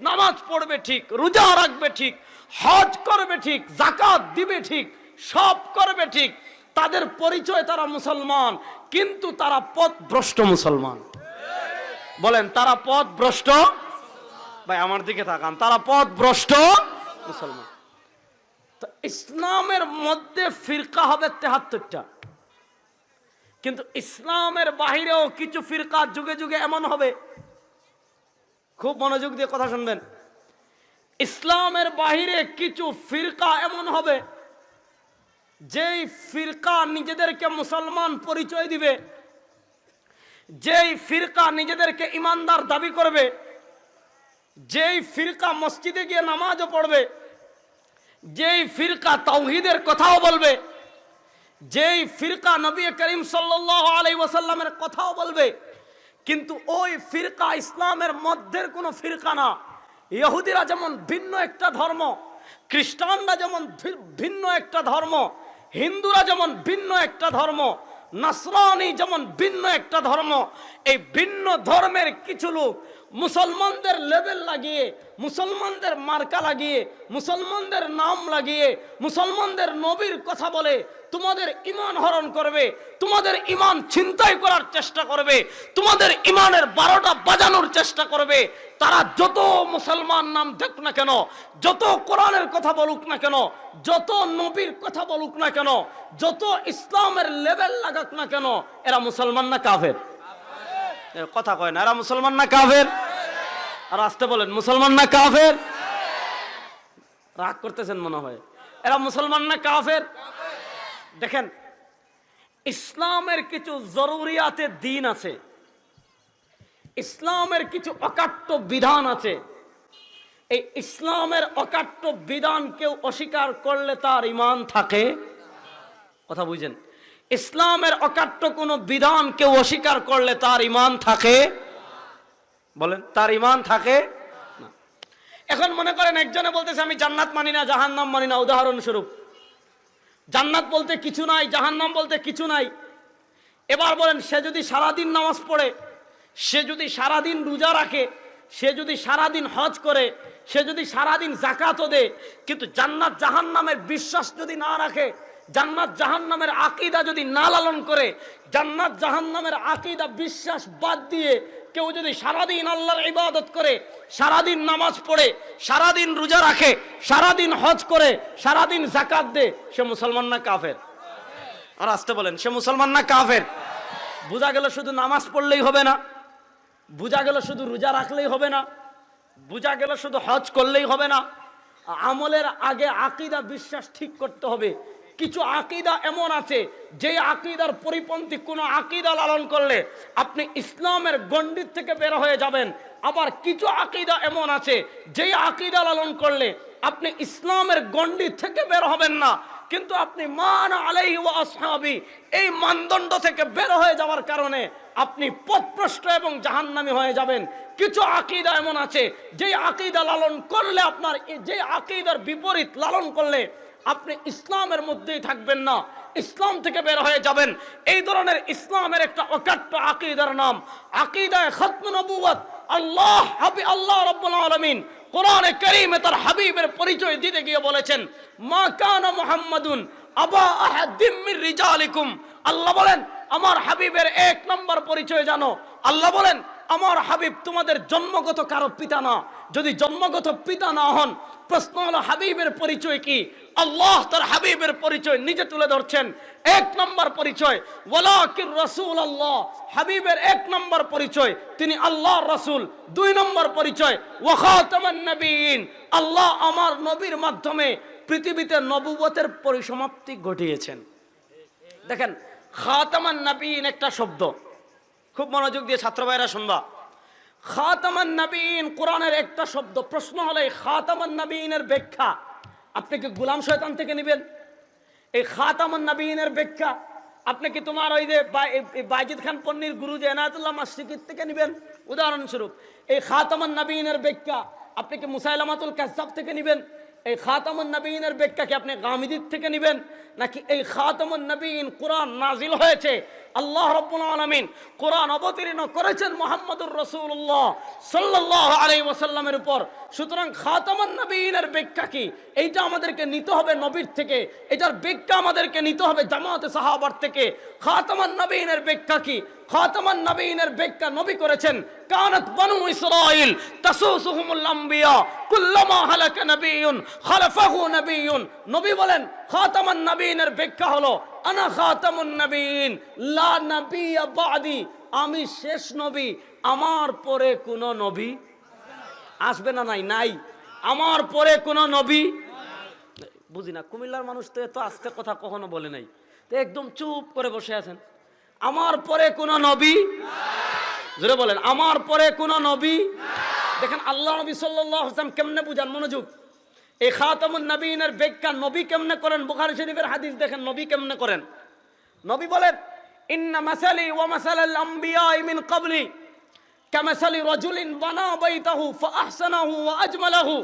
নামাজ পড়বে ঠিক, রোজা রাখবে ঠিক, হজ করবে ঠিক জাকাত দিবে ঠিক, সব করবে ঠিক। তাদের পরিচয় তারা মুসলমান, কিন্তু তারা পথ ভ্রষ্ট মুসলমান। বলেন, তারা পথ ভ্রষ্ট ভাই, আমার দিকে তাকান। তারা পথ ভ্রষ্ট মুসলমান। তো ইসলামের মধ্যে ফিরকা হবে তেহাত্তরটা। কিন্তু ইসলামের বাহিরেও কিছু ফিরকা যুগে যুগে এমন হবে খুব মনোযোগ দিয়ে কথা শুনবেন। ইসলামের বাহিরে কিছু ফিরকা এমন হবে, যেই ফিরকা নিজেদেরকে মুসলমান পরিচয় দিবে, যেই ফিরকা নিজেদেরকে ইমানদার দাবি করবে, যেই ফিরকা মসজিদে গিয়ে নামাজও পড়বে, যেই ফিরকা তাওহিদের কথাও বলবে, যেই ফিরকা নবী করিম সাল্লাল্লাহু আলাইহি ওয়াসাল্লামের কথাও বলবে। কিন্তু ওই ফিরকা ইসলামের মধ্যের কোনো ফিরকা না। ইহুদিরা যেমন ভিন্ন একটা ধর্ম, খ্রিস্টানরা যেমন ভিন্ন একটা ধর্ম, হিন্দুরা যেমন ভিন্ন একটা ধর্ম, নাসরানি যেমন ভিন্ন একটা ধর্ম, এই ভিন্ন ধর্মের কিছু লোক মুসলমানদের লেভেল লাগিয়ে মুসলমানদের মার্কা লাগিয়ে মুসলমানদের নাম লাগিয়ে মুসলমানদের নবীর কথা বলে তোমাদের ইমান হরণ করবে তোমাদের ইমান ছিনতাই করার চেষ্টা করবে তোমাদের ইমানের বারোটা বাজানোর চেষ্টা করবে। তারা যত মুসলমান নাম দেখ না কেন যত কোরআনের কথা বলুক না কেন যত নবীর কথা বলুক না কেন যত ইসলামের লেভেল লাগাক না কেন এরা মুসলমান না কাফের? এ, কথা কয় না, এরা মুসলমান না কাফের? আর আসতে বলেন, মুসলমান না কাফের? রাগ করতেছেন মনে হয়। এরা মুসলমান না কাফের? দেখেন, ইসলামের কিছু জরুরিয়াতে দিন আছে। ইসলামের কিছু অকাট্য বিধান আছে। এই ইসলামের অকাট্য বিধান কেউ অস্বীকার করলে তার ইমান থাকে। কথা বুঝেন। ইসলামের অকাট্য কোনো বিধান কেউ অস্বীকার করলে তার ইমান থাকে? বলেন, তার ইমান থাকে? এখন মনে করেন একজনে বলতেছে, আমি জান্নাত মানি না, জাহান্নাম মানি না। উদাহরণস্বরূপ, জান্নাত বলতে কিছু নাই, জাহান্নাম বলতে কিছু নাই। এবার বলেন, সে যদি সারাদিন নামাজ পড়ে, সে যদি সারাদিন রোজা রাখে, সে যদি সারাদিন হজ করে, সে যদি সারাদিন জাকাতও দেয়, কিন্তু জান্নাত জাহান্নামের বিশ্বাস যদি না রাখে জান্নাত জাহান্নামের আকিদা যদি না লালন করে, জান্নাত জাহান্নামের আকিদা বিশ্বাস বাদ দিয়ে কেউ যদি সারাদিন আল্লাহর ইবাদত করে, সারাদিন নামাজ পড়ে, সারাদিন রোজা রাখে, সারাদিন হজ করে, সারাদিন জাকাত দে সে মুসলমান না কাফের? আর আসতে বলেন, সে মুসলমান না কাফের? বোঝা গেল শুধু নামাজ পড়লেই হবে না, বোঝা গেল শুধু রোজা রাখলেই হবে না, বোঝা গেল শুধু হজ করলেই হবে না, আমলের আগে আকিদা, বিশ্বাস ঠিক করতে হবে। কিছু আকিদা এমন আছে, যে আকিদার পরিপন্থী কোনো আকিদা লালন করলে আপনি ইসলামের গণ্ডির থেকে বের হয়ে যাবেন। আবার কিছু আকিদা এমন আছে, যে আকিদা লালন করলে আপনি ইসলামের গণ্ডি থেকে বের হবেন না। কিন্তু আপনি মান আলাইহি ওয়া আসহাবি, এই মানদণ্ড থেকে বের হয়ে যাওয়ার কারণে আপনি পথভ্রষ্ট এবং জাহান্নামী হয়ে যাবেন। কিছু আকিদা এমন আছে, যে আকিদা লালন করলে আপনার, যে আকিদার বিপরীত লালন করলে আপনি ইসলামের মধ্যেই থাকবেন না। ইসলাম থেকে বের হয়ে যাবেন। এই ধরনের ইসলামের একটা অকাট্য আকিদার নাম। আকিদায় খতম নবুয়ত আল্লাহ হাবি আল্লাহ রাব্বুল আলামিন কোরআনে কারীমে তার হাবিবের পরিচয় দিতে গিয়ে বলেছেন, মা কানা মোহাম্মদুন আবা আহাদিম মির রিজালিকুম। আল্লাহ বলেন, আমার হাবিবের এক নম্বর পরিচয় জানো। আল্লাহ বলেন, আমার হাবিব তোমাদের জন্মগত কারও পিতা না। যদি জন্মগত পিতা না হন প্রশ্ন হলো হাবিবের পরিচয় কি? আল্লাহ তার হাবিবের পরিচয় নিজে তুলে ধরছেন। এক নম্বর পরিচয়, ওয়ালাকির রাসূল আল্লাহ হাবিবের এক নম্বর পরিচয়, তিনি আল্লাহর রাসূল। দুই নম্বর পরিচয় ওয়াখাতামান নবীন। আল্লাহ আমার নবীর মাধ্যমে পৃথিবীতে নবুয়তের পরিসমাপ্তি ঘটিয়েছেন। দেখেন, খাতামান নবীন একটা শব্দ। খুব মনোযোগ দিয়ে ছাত্র ভাইরা শুনবা। খাতামান নবীন কোরআনের একটা শব্দ। প্রশ্ন হলে খাতামান নবীনের ব্যাখ্যা আপনি কি গুলাম শয়তান থেকে নেবেন? এই খাতামান নবীনের ব্যাখ্যা আপনি কি তোমার ওই যে বাইজিদ খান পন্নির গুরু যে এনায়তুল্লাহ মাসিকির থেকে নেবেন? উদাহরণস্বরূপ, এই খাতামান নবীনের ব্যাখ্যা আপনি কি মুসাইলামাতুল কাসাব থেকে নেবেন? এই খাতামুন নবীনের ব্যাখ্যা কি আপনি গামিদির থেকে নেবেন? নাকি এই খাতামুন নবীন কোরআন নাজিল হয়েছে? আল্লাহ রব্বুল আলমিন কোরআন অবতীর্ণ করেছেন মোহাম্মদুর রসুল্লাহ সাল্লাহ আলাই ওসাল্লামের উপর। সুতরাং খাতামান নবীনের ব্যাখ্যা কি? এইটা আমাদেরকে নিতে হবে নবীর থেকে। এটার ব্যাখ্যা আমাদেরকে নিতে হবে জামাতে সাহাবার থেকে। খাতামান নবীনের ব্যাখ্যা কি? খাতামান নবীনের ব্যাখ্যা নবী করেছেন, কানাত বানু ইসরাইল তাসুসুহুমুল কুল্লামা হালাকা নবিয়ুন, খালাফাহু নবিয়ুন। নবী বলেন, খাতামান নবীনের ব্যাখ্যা হলো নবীন বাদি, আমি শেষ নবী, আমার পরে কোন নবী আসবে না, নাই নাই, আমার পরে কোন নবী বুঝি না, কুমিল্লার মানুষ তো এত আস্তে কথা কখনো বলে নাই, তো একদম চুপ করে বসে আছেন, আমার পরে কোন নবী জোরে বলেন, আমার পরে কোন নবী দেখেন, আল্লাহ নবী ওয়াসাল্লাম কেমনে বুঝান, মনোযোগ এই খাতামুন নবীনের ব্যাখ্যা নবী কেমনে করেন বুখারী শরীফের হাদিস দেখেন নবী কেমনে করেন নবী বলেন ইন্না মাসালি ওয়া মাসালাল আম্বিয়া মিন ক্বাবলি কামাসালি রাজুলিন বানা বাইতাহু ফাআহসানাহু ওয়া আজমালাহু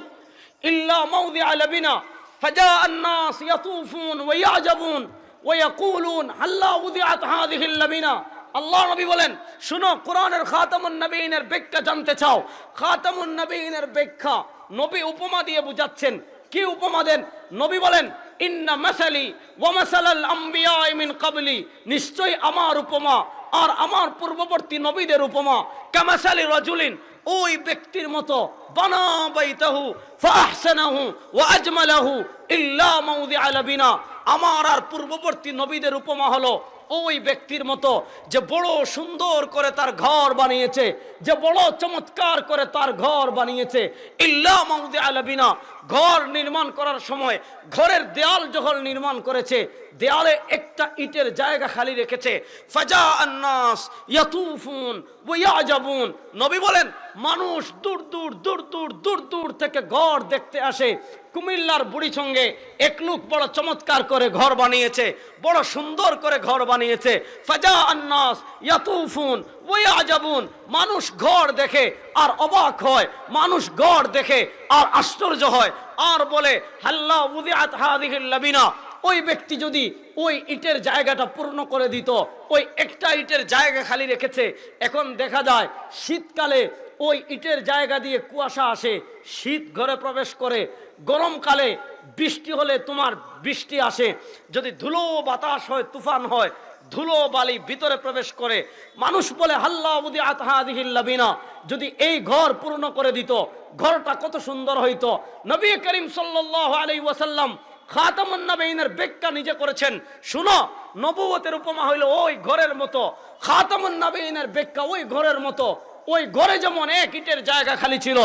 ইল্লা মাওদিআ লাবিনা فجاء الناس يطوفون ويعجبون ويقولون هلا وضعت هذه اللبنه আল্লাহ নবী বলেন শুনো কোরআনের খাতামুন নবীনের ব্যাখ্যা জানতে চাও খাতামুন নবীনের ব্যাখ্যা নবী উপমা দিয়ে বুঝাচ্ছেন। কি উপমা দেন? নবী বলেন, ইন্না মাসালি ওয়া মাসালাল আম্বিয়া মিন ক্বাবলি নিশ্চয় আমার উপমা আর আমার পূর্ববর্তী নবীদের উপমা। কামাসালি রজুলিন, ওই ব্যক্তির মতো বানা বাইতাহু ফাহসানাহু ওয়া আজমালাহু ইল্লা মাউদিআ লাবিনা। আমার আর পূর্ববর্তী নবীদের উপমা হলো ওই ব্যক্তির মতো যে বড় সুন্দর করে তার ঘর বানিয়েছে, যে বড় চমৎকার করে তার ঘর বানিয়েছে। ইল্লা মাউদি আলাবিনা ঘর নির্মাণ করার সময় ঘরের দেয়াল যখন নির্মাণ করেছে, দেয়ালে একটা ইটের জায়গা খালি রেখেছে। ফাজা আন্নাস ইয়াতুফুন ওয়ায়াজাবুন নবী বলেন, মানুষ দূর দূর দূর দূর দূর দূর থেকে ঘর দেখতে আসে। কুমিল্লার বুড়ি সঙ্গে এক লোক বড় চমৎকার করে ঘর বানিয়েছে, বড় সুন্দর করে ঘর বানিয়েছে। ফাজা আন্নাস ইয়াতুফুন ওয়াজাবুন মানুষ ঘর দেখে আর অবাক হয়, মানুষ ঘর দেখে আর আশ্চর্য হয়। আর বলে, হাল্লা উদিআত হাদিহিল লাবিনা, ওই ব্যক্তি যদি ওই ইটের জায়গাটা পূর্ণ করে দিত, ওই একটা ইটের জায়গা খালি রেখেছে, এখন দেখা যায় শীতকালে ওই ইটের জায়গা দিয়ে কুয়াশা আসে, শীত ঘরে প্রবেশ করে, গরমকালে বৃষ্টি হলে তোমার বৃষ্টি আসে। যদি ধুলো বাতাস হয়, তুফান হয়, ধুলো বালি ভিতরে প্রবেশ করে, মানুষ বলে, হাল্লা বুদি আতহাদিহিল্লাবিনা যদি এই ঘর পূর্ণ করে দিত, ঘরটা কত সুন্দর হইতো। নবী করিম সাল্লাল্লাহু আলাইহি ওয়াসাল্লাম খাতামুন নবীনের ব্যাখ্যা নিজে করেছেন। শুনো নবুয়তের উপমা হইল ওই ঘরের মতো, খাতামুন নবীনের ব্যাখ্যা ওই ঘরের মতো। ওই ঘরে যেমন এক ইটের জায়গা খালি ছিল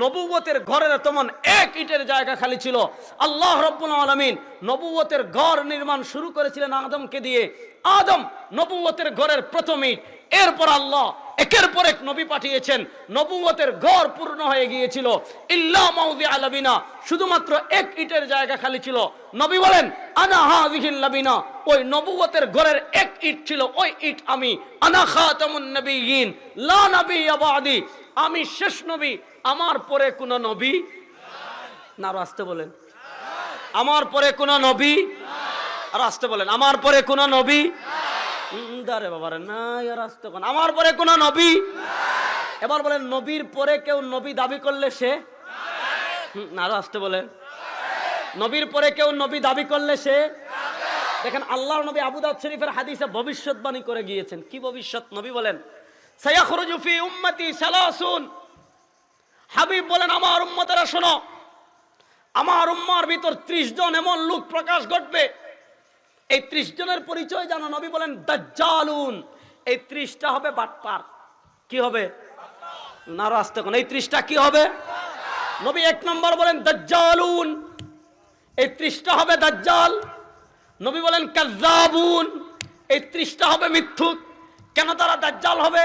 নবুয়তের ঘরের তেমন এক ইটের জায়গা খালি ছিল। আল্লাহ রব্বুল আলমিন নবুয়তের ঘর নির্মাণ শুরু করেছিলেন আদমকে দিয়ে। আদম নবুয়তের ঘরের প্রথম ইট। এরপর আল্লাহ একের পর এক নবী পাঠিয়েছেন। নবুয়তের ঘর পূর্ণ হয়ে গিয়েছিল। ইল্লা মাউদি আলাবিনা, শুধুমাত্র এক ইটের জায়গা খালি ছিল। নবী বলেন, আনা হাযিহিল লাবিনা ওই নবুয়তের ঘরের এক ইট ছিল। ওই ইট আমি। আনা খাতামুন নবিয়িন লা নাবিয়্যা বাদি আমি শেষ নবী, আমার পরে কোন নবী? না আসতে বলেন। আমার পরে কোন নবী? আর আসতে বলেন। আমার পরে কোন নবী? দাঁড়ে বাবারে না আর আসতে কোন আমার পরে কোন নবী? এবার বলেন, নবীর পরে কেউ নবী দাবি করলে সে? না আসতে বলেন। নবীর পরে কেউ নবী দাবি করলে সে? দেখেন আল্লাহ নবী আবু দাউদ শরীফের হাদিসে ভবিষ্যৎবাণী করে গিয়েছেন। কি ভবিষ্যৎ? নবী বলেন সায়াখরুজু ফি উম্মতি সালাসুন। হাবিব বলেন, আমার উম্মতেরা, শোনো, আমার উম্মার ভিতর ত্রিশ জন এমন লোক প্রকাশ ঘটবে। এই ত্রিশ জনের পরিচয় জানো, নবী বলেন, দাজ্জালুন। এই ত্রিশটা হবে বাটপার। কি হবে? না আসতে কোন এই ত্রিশটা কি হবে? নবী এক নম্বর বলেন, দাজ্জালুন। এই ত্রিশটা হবে দাজ্জাল। নবী বলেন, কাজ্জাবুন। এই ত্রিশটা হবে মিথ্যুক। কেন তারা দাজ্জাল হবে?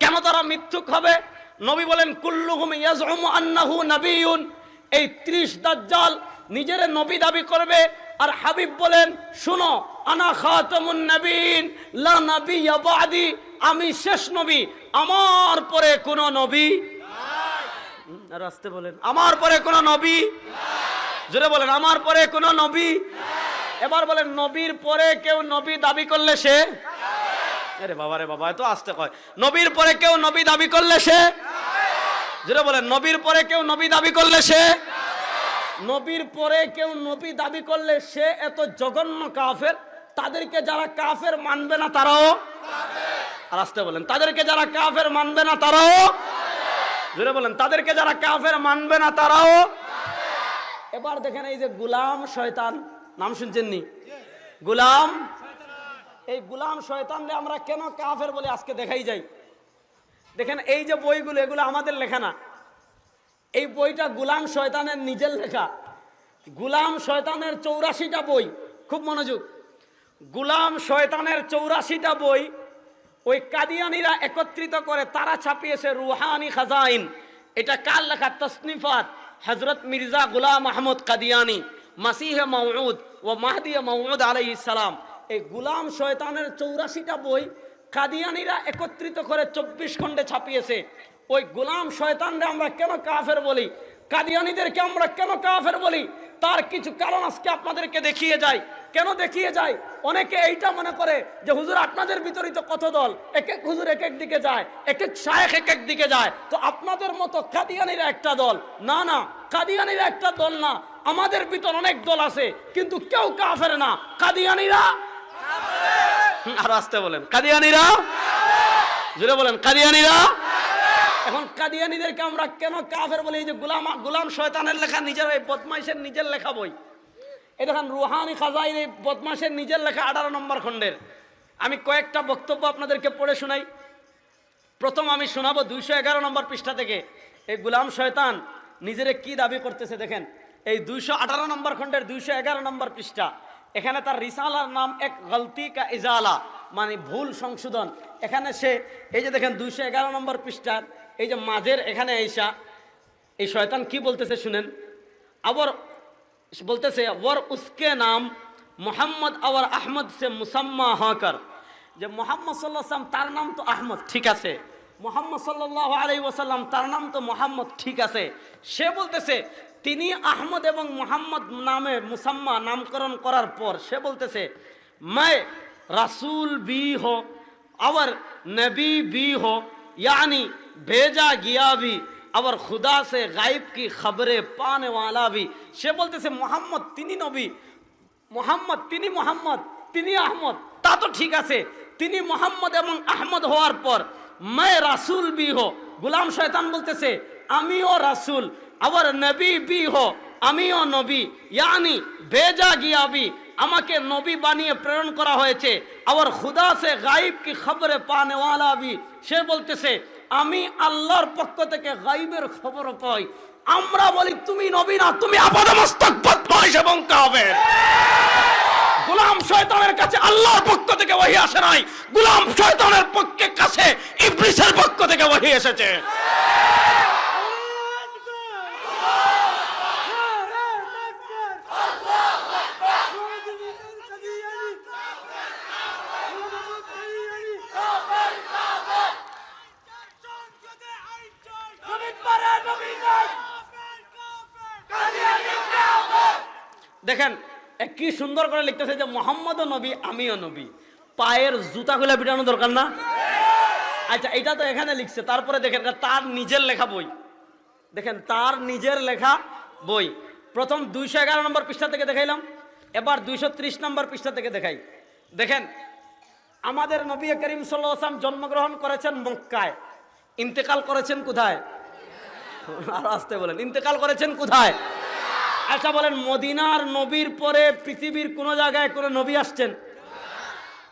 কেন তারা মিথ্যুক হবে? নবী বলেন, কুল্লুহুম ইয়াজউমু আন্নাহু নাবিয়ুন। এই ত্রিশ দাজ্জাল নিজের নবী দাবি করবে, আর হাবিব বলেন, শুনো, আনা খাতামুন নবীন লা নাবিয়্যা বাদি, আমি শেষ নবী, আমার পরে কোন নবী আর আসতে বলেন, আমার পরে কোন নবী জোরে বলেন, আমার পরে কোন নবী এবার বলেন, নবীর পরে কেউ নবী দাবি করলে সে আরে বাবা রে বাবা, এত আসতে কয়। নবীর পরে কেউ নবী দাবি করলে সে? যেটা বলেন, নবীর পরে কেউ নবী দাবি করলে সে? নবীর পরে কেউ নবী দাবি করলে সে এত জঘন্য কাফের? তাদেরকে যারা কাফের মানবে না তারাও? আর আসতে বলেন, তাদেরকে যারা কাফের মানবে না তারাও? জোরে বলেন, তাদেরকে যারা কাফের মানবে না তারাও? এবার দেখেন এই যে গুলাম শয়তান, নাম শুনছেন নি? গুলাম এই গুলাম শয়তানরে আমরা কেন কাফের বলে আজকে দেখাই যাই? দেখেন এই যে বইগুলো, এগুলো আমাদের লেখা না। এই বইটা গুলাম শয়তানের নিজের লেখা। গুলাম শয়তানের চৌরাশিটা বই, খুব মনোযোগ। গুলাম শয়তানের চৌরাশিটা বই ওই কাদিয়ানিরা একত্রিত করে তারা ছাপিয়েছে রুহানি খাজাইন। এটা কার লেখা? তসনিফাত হজরত মির্জা গুলাম আহমদ কাদিয়ানি, মাসিহে মৌদ ও মাহদিয়া মৌদ আলাই সালাম। এই গুলাম শয়তানের চৌরাশিটা বই কাদিয়ানিরা একত্রিত করে চব্বিশ খণ্ডে ছাপিয়েছে। ওই গুলাম শয়তানরা আমরা কেন কাফের বলি? কাদিয়ানিদেরকে আমরা কেন কাফের বলি? তার কিছু কারণ আজকে আপনাদেরকে দেখিয়ে যায়। কেন দেখিয়ে যায়? অনেকে এইটা মনে করে যে, হুজুর, আপনাদের বিতরিত কত দল? এক এক হুজুর এক এক দিকে যায়, এক এক শায়েখ এক এক দিকে যায়। তো আপনাদের মতো কাদিয়ানিরা একটা দল। না না, কাদিয়ানিরা একটা দল না। আমাদের ভিতর অনেক দল আছে, কিন্তু কেউ কাফের না। কাদিয়ানিরা আরও আসতে বলেন। কাদিয়ানিরা? জুড়ে বলেন, কাদিয়ানিরা? এখন কাদিয়ানিদেরকে আমরা কেন কাফের বলি? এই যে গুলাম গুলাম শয়তানের লেখা, নিজের এই বদমাইশের নিজের লেখা বই। এই দেখেন, রুহানি খাজাইন এই বদমাসের নিজের লেখা আঠারো নম্বর খণ্ডের। আমি কয়েকটা বক্তব্য আপনাদেরকে পড়ে শোনাই। প্রথম আমি শোনাবো দুইশো এগারো নম্বর পৃষ্ঠা থেকে। এই গুলাম শয়তান নিজেরে কি দাবি করতেছে দেখেন। এই দুইশো আঠারো নম্বর খণ্ডের দুইশো এগারো নম্বর পৃষ্ঠা। এখানে তার রিসালার নাম এক গলতি কা ইজালা মানে ভুল সংশোধন। এখানে সে, এই যে দেখেন দুইশো এগারো নম্বর পৃষ্ঠার এই যে মাঝের এখানে আইসা, এই শয়তান কি বলতেছে শুনেন? আবার বলতেছে ওর উসকে নাম মোহাম্মদ আওয়ার আহমদ সে মুসাম্মা হকর। যে মোহাম্মদ সাল্লাম তার নাম তো আহমদ, ঠিক আছে। মোহাম্মদ সাল্লাহ আলাই ওসাল্লাম তার নাম তো মোহাম্মদ ঠিক আছে সে বলতেছে তিনি আহমদ এবং মোহাম্মদ নামে মুসাম্মা নামকরণ করার পর সে বলতেছে मैं रसूल भी हो और नबी भी हो यानी भेजा गया भी আবার খুদা সে গাইব কি খবরে পানে ওয়ালা ভি সে বলতেছে মোহাম্মদ তিনি নবী মোহাম্মদ তিনি মোহাম্মদ তিনি আহমদ তা তো ঠিক আছে তিনি মোহাম্মদ এবং আহমদ হওয়ার পর मैं রাসুল বি হো। গুলাম শয়তান বলতেছে, আমিও রাসুল আবার নবী বি হো, আমিও নবী। ইয়ানি বেজা গিয়াবি আমাকে নবী বানিয়ে প্রেরণ করা হয়েছে। আবার খুদা সে গাইব কি খবরে পানে ওয়ালা বি। সে বলতেছে, আমি আল্লাহর পক্ষ থেকে গাইবের খবর পাই। আমরা বলি, তুমি নবী না, তুমি আপাদমস্তক বদমাইশ এবং কাবের গোলাম শয়তানের কাছে আল্লাহর পক্ষ থেকে ওহি আসে নাই। গুলাম শয়তানের পক্ষে কাছে ইবলিসের পক্ষ থেকে ওহি এসেছে। সুন্দর করে লিখতেছে যে মোহাম্মদও নবী আমিও নবী। পায়ের জুতা খুলে পিটানো দরকার না? আচ্ছা এটা তো এখানে লিখছে। তারপরে দেখেন, তার নিজের লেখা বই। দেখেন, তার নিজের লেখা বই। প্রথম দুইশো এগারো নম্বর পৃষ্ঠা থেকে দেখাইলাম। এবার দুইশো ত্রিশ নম্বর পৃষ্ঠা থেকে দেখাই। দেখেন, আমাদের নবী করিম সাল্লাহ আসলাম জন্মগ্রহণ করেছেন মক্কায়। ইন্তেকাল করেছেন কোথায়? আর আসতে বলেন। ইন্তেকাল করেছেন কোথায়? আচ্ছা বলেন, মদিনার নবীর পরে পৃথিবীর কোনো জায়গায় কোনো নবী আসছেন?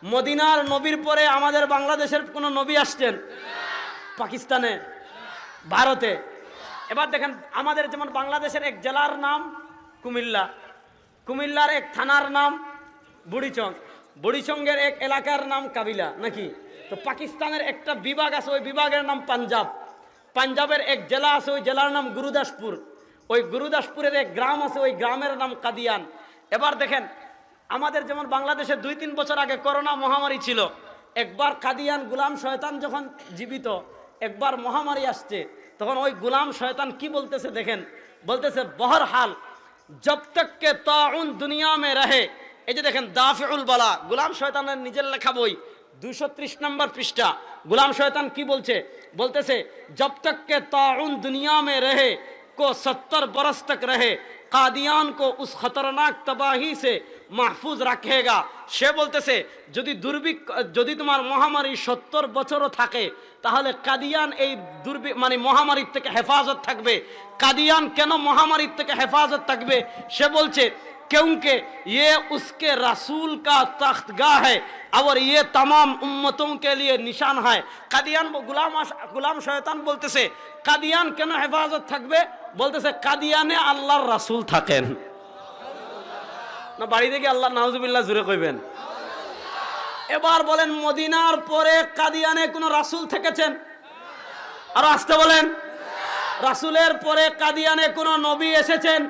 মদিনার নবীর পরে আমাদের বাংলাদেশের কোনো নবী আসছেন? পাকিস্তানে? ভারতে? এবার দেখেন, আমাদের যেমন বাংলাদেশের এক জেলার নাম কুমিল্লা। কুমিল্লার এক থানার নাম বুড়িচং। বুড়িচঙ্গের এক এলাকার নাম কাবিলা, নাকি? তো পাকিস্তানের একটা বিভাগ আছে, ওই বিভাগের নাম পাঞ্জাব। পাঞ্জাবের এক জেলা আছে, ওই জেলার নাম গুরুদাসপুর। ওই গুরুদাসপুরের এক গ্রাম আছে, ওই গ্রামের নাম কাদিয়ান। এবার দেখেন, আমাদের যেমন বাংলাদেশে দুই তিন বছর আগে করোনা মহামারী ছিল, একবার কাদিয়ান গুলাম শয়তান যখন জীবিত, একবার মহামারী আসছে, তখন ওই গুলাম শয়তান কি বলতেছে দেখেন? বলতেছে বহরহাল জব তককে তাউন দুনিয়া মে রহে। এই যে দেখেন, দাফিউল বালা, গুলাম শয়তানের নিজের লেখা বই দুশো ত্রিশ নম্বর পৃষ্ঠা। গুলাম শয়তান কি বলছে? বলতেছে, জব তককে তাউন দুনিয়া মে রহে। को सत्तर बरस तक रहे कादियान को उस खतरनाक तबाही से মাহফুজ রাখেগা সে বলতেছে যদি দুর্ভিক্ষ যদি তোমার মহামারী সত্তর বছরও থাকে তাহলে কাদিয়ান এই দুর্বি মানে মহামারীর থেকে হেফাজত থাকবে কাদিয়ান কেন মহামারীর থেকে হেফাজত থাকবে সে বলছে क्योंकि ये उसके रसूल का तख्तगाह है और ये तमाम उम्मतों के लिए निशान है কাদিয়ান গুলাম আস- গুলাম শয়তান বলতেছে কাদিয়ান কেন হেফাজত থাকবে বলতেছে, কাদিয়ানে আল্লাহর রাসূল থাকেন। না, বাড়ি থেকে আল্লাহ নাউজুবিল্লাহ জুড়ে কইবেন। এবার বলেন, মদিনার পরে কাদিয়ানে কোনো রাসূল থেকেছেন? আর আসতে বলেন, রাসূলের পরে কাদিয়ানে কোনো নবী এসেছেন?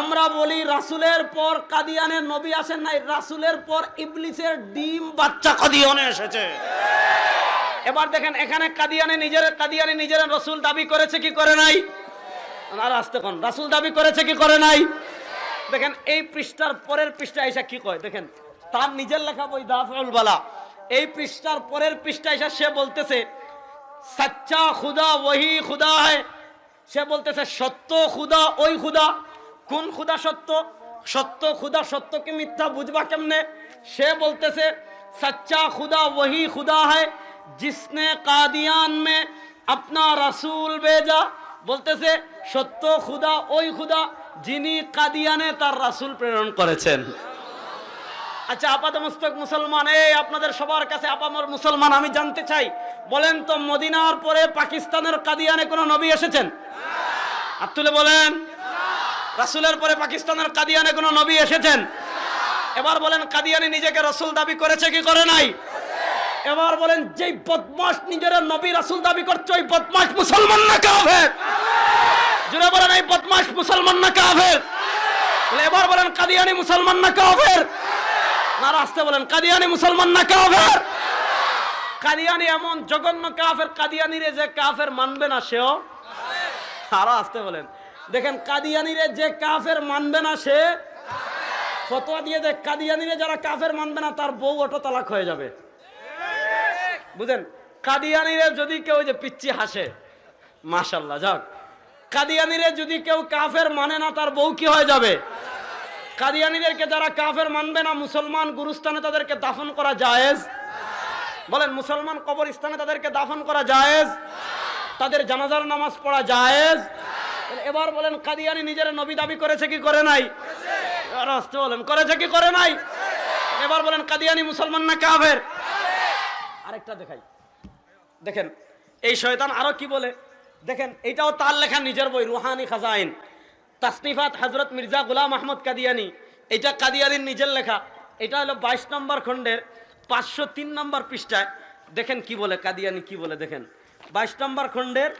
আমরা বলি, রাসূলের পর কাদিয়ানের নবী আসেন নাই, রাসুলের পর ইবলিসের ডিম বাচ্চা কাদিয়ানে এসেছে। এবার দেখেন, এখানে কাদিয়ানে নিজের কাদিয়ানে নিজের রসুল দাবি করেছে কি করে নাই? আর আসতে কন। রাসুল দাবি করেছে কি করে নাই? দেখেন, এই পৃষ্ঠার পরের পৃষ্ঠা এসা কি কয়? দেখেন, তার নিজের লেখা বই দাফুল বালা। এই পৃষ্ঠার পরের পৃষ্ঠা এসা সে বলতেছে, সাচ্চা খুদা ওহি খুদা হয় সে বলতেছে, সত্য খুদা ওই খুদা। কোন খুদা সত্য? সত্য খুদা সত্যকে মিথ্যা বুঝবা কেমনে? সে বলতেছে, সচ্চা খুদা ওহি খুদা হয় জিসনে কাদিয়ান মে আপনা রসূল বেজা বলতেছে, সত্য খুদা, ওই খুদা যিনি কাদিয়ানে তার রাসূল প্রেরণ করেছেন। আচ্ছা আপাতমস্তক মুসলমান, এই আপনাদের সবার কাছে আপামর মুসলমান আমি জানতে চাই, বলেন তো মদিনার পরে পাকিস্তানের কাদিয়ানে কোনো নবী এসেছেন? আর তুলে বলেন, রাসূলের পরে পাকিস্তানের কাদিয়ানে কোনো নবী এসেছেন? এবার বলেন, কাদিয়ানি নিজেকে রসুল দাবি করেছে কি করে নাই? এবার বলেন, যেই বদমাস নিজের নবী রাসূল দাবি করছে, ওই বদমাস মুসলমান না কাফের? জুড়ে বলেন, এই বদমাস মুসলমান না কাফের? এবার বলেন, কাদিয়ানি মুসলমান না কাফের? না আসতে বলেন, কাদিয়ানি মুসলমান না কাফের? কাদিয়ানি এমন জঘন্য কাফের, কাদিয়ানিরে যে কাফের মানবে না সেও? আরও আসতে বলেন, দেখেন, কাদিয়ানিরে যে কাফের মানবে না সে? ফতোয়া দিয়ে দেখ, কাদিয়ানিরে যারা কাফের মানবে না, তার বউ অটো তালাক হয়ে যাবে। বুঝেন, কাদিয়ানিরে যদি কেউ যে পিচ্ছি হাসে, মাশাল্লাহ, যাক। কাদিয়ানিরে যদি কেউ কাফের মানে না, তার বউ কি হয়ে যাবে? কাদিয়ানিদেরকে যারা কাফের মানবে না, মুসলমান গুরুস্থানে তাদেরকে দাফন করা জায়েজ? বলেন, মুসলমান কবরস্থানে তাদেরকে দাফন করা জায়েজ? তাদের জানাজার নামাজ পড়া জায়েজ? এবার বলেন, কাদিয়ানি নিজের নবী দাবি করেছে কি করে নাই? বলেন, করেছে কি করে নাই? এবার বলেন, কাদিয়ানি মুসলমান না কাফের? আরেকটা দেখাই। দেখেন, এই শয়তান আরও কি বলে? দেখেন, এটাও তার লেখা নিজের বই, রুহানি খাজাইন। তাসনিফাত হজরত মির্জা গুলাম আহমদ কাদিয়ানি। এটা কাদিয়ানির নিজের লেখা। এটা হলো বাইশ নম্বর খণ্ডের, পাঁচশো তিন নম্বর পৃষ্ঠায়। দেখেন কি বলে, কাদিয়ানি কি বলে, দেখেন। বাইশ নম্বর খণ্ডের,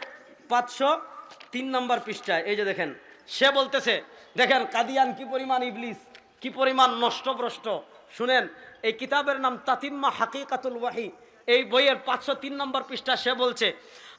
পাঁচশো তিন নম্বর পৃষ্ঠায়। এই যে দেখেন, সে বলতেছে, দেখেন, কাদিয়ান কি পরিমাণ ইবলিস, কি পরিমাণ নষ্টভ্রষ্ট। শুনেন, এই কিতাবের নাম তাতিম্মা হাকিকাতুল ওয়াহি। এই বইয়ের পাঁচশো তিন নম্বর পৃষ্ঠা সে বলছে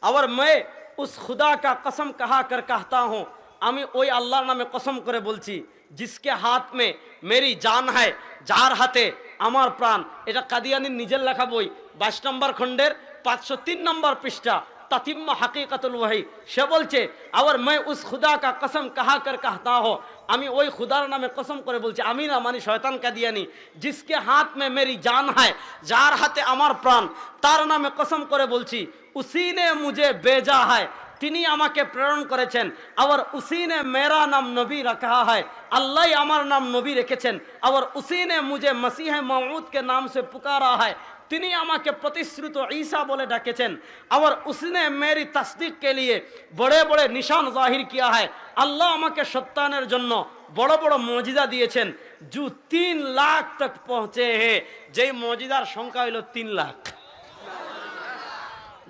আবার মেয়ে উস খুদা কা কসম কাহা কর কাহতা হো। আমি ওই আল্লাহর নামে কসম করে বলছি, জিসকে হাত মে মেরি জান হায়, যার হাতে আমার প্রাণ। এটা কাদিয়ানির নিজের লেখা বই, বাইশ নম্বর খণ্ডের পাঁচশো তিন নম্বর পৃষ্ঠা, তাতিম্মা হাকিকাতুল ওয়াহি। সে বলছে আবার মেয়ে উস খুদা কা কসম কাহা কর কাহতা হো। আমি ওই খুদার নামে কসম করে বলছি আমি না মানি শয়তান কাদিয়ানি জিসকে হাত মে মেরি জান হায়, যার হাতে আমার প্রাণ, তার নামে কসম করে বলছি, উসিনে মুঝে বেজা হায়, তিনি আমাকে প্রেরণ করেছেন। আবার উসিনে মেরা নাম নবী রাখা হয়, আল্লাহ আমার নাম নবী রেখেছেন। আবার উসিনে মুঝে মসিহ মামুদকে নাম সে পুকারা হয় তিনি আমাকে প্রতিশ্রুত ঈসা বলে ডাকেছেন। আবার উসনে মেরি তসদিক কে লিয়ে বড়ে বড়ে নিশান জাহির কিয়া হয়। আল্লাহ আমাকে সত্যানের জন্য বড় বড় মজিদা দিয়েছেন, জু তিন লাখ তক পৌঁছে হে। যেই মজিদার সংখ্যা হইল তিন লাখ।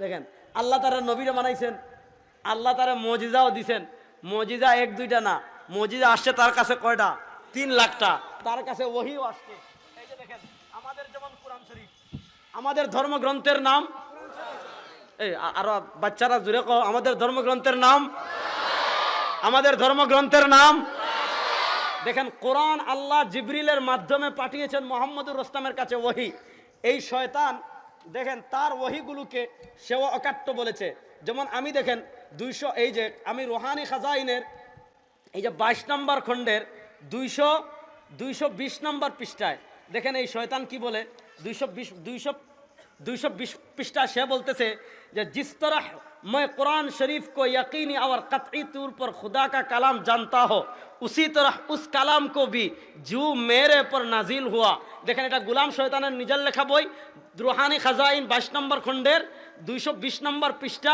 দেখেন, আল্লাহ তারা নবীরা বানাইছেন, আল্লাহ তারা মজিদাও দিছেন। মজিদা এক দুইটা না মজিদা আসছে তার কাছে কয়টা? তিন লাখটা। তার কাছে ওহিও আসছে। আমাদের ধর্মগ্রন্থের নাম? এই আরও বাচ্চারা জুড়ে কো আমাদের ধর্মগ্রন্থের নাম? আমাদের ধর্মগ্রন্থের নাম? দেখেন, কোরআন আল্লাহ জিবরিলের মাধ্যমে পাঠিয়েছেন মোহাম্মদুর রোস্তামের কাছে ওহি। এই শয়তান, দেখেন, তার ওহিগুলোকে সেও অকাট্য বলেছে। যেমন আমি, দেখেন, দুইশো, এই যে, আমি রোহানি খাজাইনের, এই যে বাইশ নম্বর খণ্ডের দুইশো দুইশো বিশ নম্বর পৃষ্ঠায়, দেখেন এই শয়তান কি বলে? দুইশো বিশ দুইশো দুইশো বিশ পৃষ্ঠা সে বলতেছে যে जिस तरह मैं कुरान शरीफ को यकीनी और कतई तौर पर खुदा का कलाम जानता हो उसी तरह उस कलाम को भी जो मेरे पर नाजिल हुआ দেখেন এটা গুলাম শয়তানের নিজের লেখা বই রুহানি খাজাইন বাইশ নম্বর খণ্ডের দুইশো বিশ নম্বর পৃষ্ঠা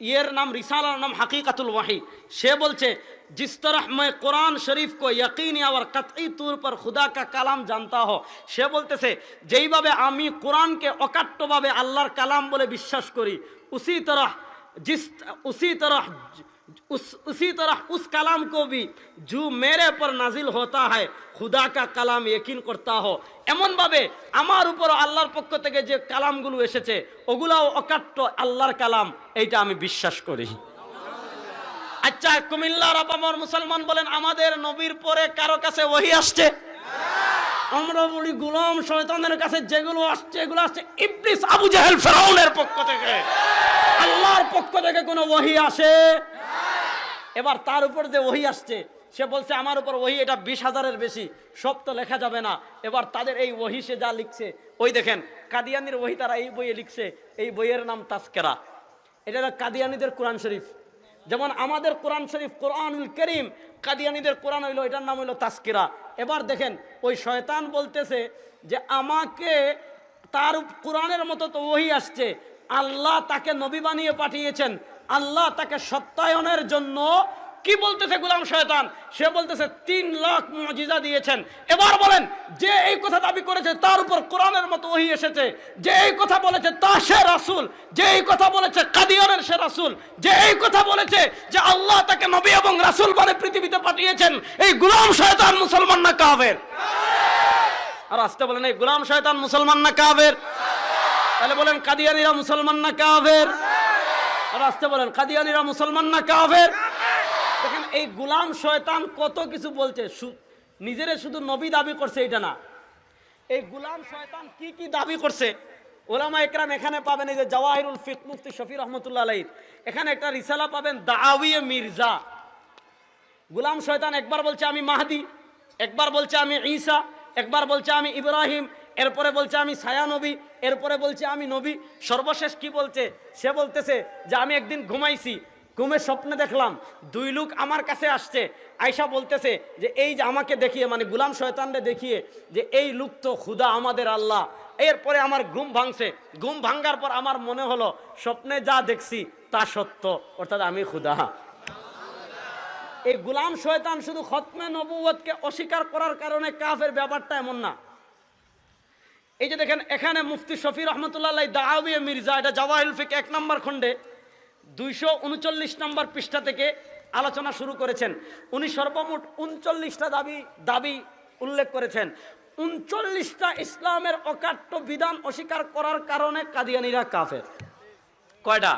ইয়ের নাম রিসালার নাম হাকিকাতুল ওয়াহি সে বলছে जिस तरह मैं कुरान शरीफ को यकीनी और कतई तौर पर खुदा का কালাম জানতা হো সে বলতেছে যেইভাবে আমি কোরআনকে অকাট্যভাবে আল্লাহর কালাম বলে বিশ্বাস করি उसी तरह जिस उसी तरह उस उसी तरह उस कलाम को भी जो मेरे पर नाजिल होता है खुदा का কালাম यकीन করতা হো এমনভাবে আমার উপর আল্লাহর পক্ষ থেকে যে কালামগুলো এসেছে ওগুলাও অকাট্য আল্লাহর কালাম এইটা আমি বিশ্বাস করি আচ্ছা কুমিল্লার আপামর মুসলমান বলেন আমাদের নবীর পরে কারো কাছে ওহি আসছে আমরা বলি, গুলাম শয়তানের কাছে যেগুলো আসছে, এগুলো আসছে ইবলিস আবু জাহেল ফেরাউনের পক্ষ থেকে। আল্লাহর পক্ষ থেকে কোনো ওহি আসে? এবার তার উপর যে ওহি আসছে, সে বলছে, আমার উপর ওহি, এটা বিশ হাজারের বেশি, সব তো লেখা যাবে না। এবার তাদের এই ওহি সে যা লিখছে, ওই দেখেন, কাদিয়ানির ওহি তারা এই বইয়ে লিখছে, এই বইয়ের নাম তাস্কেরা এটা কাদিয়ানিদের কোরআন শরীফ। যেমন আমাদের কোরআন শরীফ, কোরআনুল করিম, কাদিয়ানিদের কোরআন হইল, এটার নাম হইল তাস্কিরা এবার দেখেন, ওই শয়তান বলতেছে যে আমাকে তার কোরআনের মতো তো ওই আসছে। আল্লাহ তাকে নবী বানিয়ে পাঠিয়েছেন। আল্লাহ তাকে সত্যায়নের জন্য কি বলতেছে গুলাম শয়তান? সে বলতেছে, তিন লাখ মজিজা দিয়েছেন। এবার বলেন, যে এই কথা দাবি করেছে, তার উপর কোরআনের মতো ওহি এসেছে। যে এই কথা বলেছে, তা সে রাসুল। যে এই কথা বলেছে, কাদিয়ানের সে রাসুল। যে এই কথা বলেছে, যে আল্লাহ তাকে নবী এবং রাসুল বলে পৃথিবীতে পাঠিয়েছেন, এই গুলাম শয়তান মুসলমান না কাবের আর আসতে বলেন, এই গুলাম শয়তান মুসলমান না কাবের তাহলে বলেন, কাদিয়ানিরা মুসলমান না কাবের আর আসতে বলেন, কাদিয়ানিরা মুসলমান না কাবের এই গুলাম শয়তান কত কিছু বলছে? নিজেরে শুধু নবী দাবি করছে এটা না। এই গুলাম শয়তান কি কি দাবি করছে? ওলামা একরাম এখানে পাবেন এই যে জওয়াহিরুল ফিক মুফতি শফি রহমতুল্লাহ আলাইহ। এখানে একটা রিসালা পাবেন দাওয়িয়ে মির্জা। গুলাম শয়তান একবার বলছে আমি মাহাদি, একবার বলছে আমি ঈসা, একবার বলছে আমি ইব্রাহিম, এরপরে বলছে আমি ছায়া নবী, এরপরে বলছে আমি নবী। সর্বশেষ কি বলছে? সে বলতেছে যে আমি একদিন ঘুমাইছি ঘুমে স্বপ্নে দেখলাম দুই লোক আমার কাছে আসছে আয়সা বলতেছে যে, এই যে আমাকে দেখিয়ে মানে গুলাম শয়তানরে দেখিয়ে যে, এই লোক তো খুদা আমাদের আল্লাহ। এরপরে আমার ঘুম ভাঙছে। ঘুম ভাঙ্গার পর আমার মনে হলো, স্বপ্নে যা দেখছি তা সত্য, অর্থাৎ আমি খুদা। এই গুলাম শয়তান শুধু খতমে নবুয়তকে অস্বীকার করার কারণে কাফের ব্যাপারটা এমন না। এই যে দেখেন, এখানে মুফতি শফি রহমতুল্লাহ দাওয়িয়ে মির্জা, এটা জওয়াহিল ফিক এক নম্বর খণ্ডে দুইশো উনচল্লিশ নম্বর পৃষ্ঠা থেকে আলোচনা শুরু করেছেন। উনি সর্বমোট উনচল্লিশটা দাবি দাবি উল্লেখ করেছেন। উনচল্লিশটা ইসলামের অকাট্য বিধান অস্বীকার করার কারণে কাদিয়ানিরা কাফের। কয়টা?